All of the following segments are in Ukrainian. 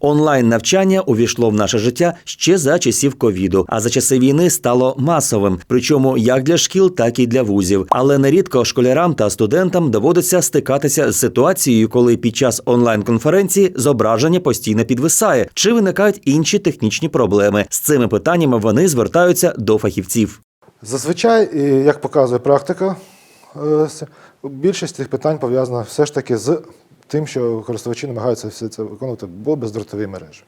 Онлайн навчання увійшло в наше життя ще за часів ковіду, а за часи війни стало масовим, причому як для шкіл, так і для вузів. Але нерідко школярам та студентам доводиться стикатися з ситуацією, коли під час онлайн-конференції зображення постійно підвисає, чи виникають інші технічні проблеми. З цими питаннями вони звертаються до фахівців. Зазвичай, як показує практика, е, більшість цих питань пов'язана все ж таки з тим, що користувачі намагаються все це виконувати в бездротовій мережі.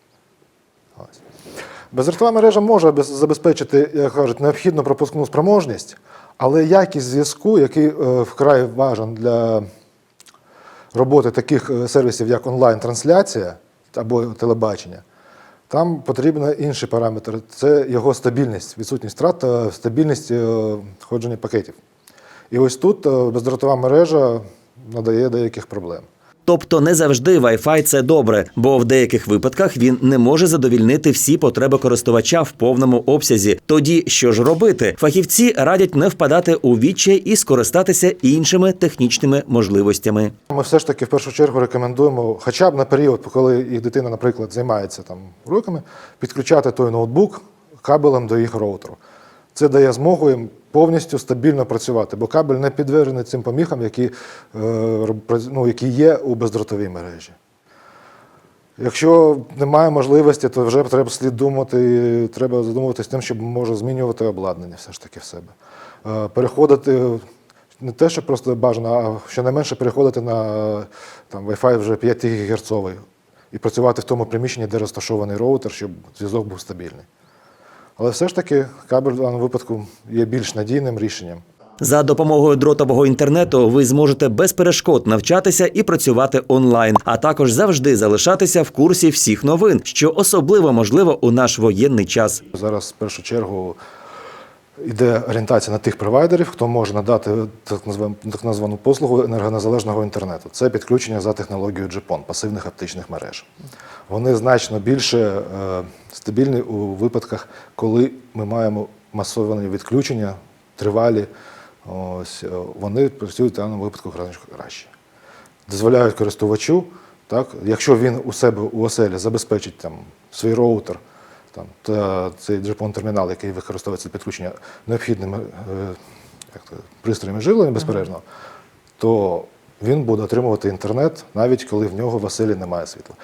Бездротова мережа може забезпечити, як кажуть, необхідну пропускну спроможність, але якість зв'язку, який е, вкрай важен для роботи таких е, сервісів, як онлайн-трансляція або телебачення, там потрібен інший параметр це його стабільність, відсутність втрат та стабільність е, ходження пакетів. І ось тут е, бездротова мережа надає деяких проблем. Тобто не завжди Wi-Fi – це добре, бо в деяких випадках він не може задовільнити всі потреби користувача в повному обсязі. Тоді що ж робити? Фахівці радять не впадати у відчай і скористатися іншими технічними можливостями. Ми все ж таки в першу чергу рекомендуємо, хоча б на період, коли їх дитина, наприклад, займається там уроками, підключати той ноутбук кабелем до їх роутеру. Це дає змогу їм повністю стабільно працювати, бо кабель не підтверджений цим поміхам, які, е, ну, які є у бездротовій мережі. Якщо немає можливості, то вже треба слід думати, треба задумуватися тим, щоб може змінювати обладнання все ж таки в себе. Е, Переходити не те, що просто бажано, а щонайменше переходити на там, Wi-Fi вже 5 ГГц і працювати в тому приміщенні, де розташований роутер, щоб зв'язок був стабільний. Але все ж таки кабель в даному випадку є більш надійним рішенням. За допомогою дротового інтернету ви зможете без перешкод навчатися і працювати онлайн, а також завжди залишатися в курсі всіх новин, що особливо можливо у наш воєнний час. Зараз в першу чергу йде орієнтація на тих провайдерів, хто може надати так названу, так названу послугу енергонезалежного інтернету. Це підключення за технологією GPON, пасивних оптичних мереж. Вони значно більше е, стабільні у випадках, коли ми маємо масовані відключення, тривалі. Ось, е, вони працюють в даному випадку краще. Дозволяють користувачу, так, якщо він у себе у оселі забезпечить там, свій роутер, там, та цей GPON-термінал, який використовується для підключення необхідними е, як то, пристроями живлення безперервно, то він буде отримувати інтернет, навіть коли в нього в оселі немає світла.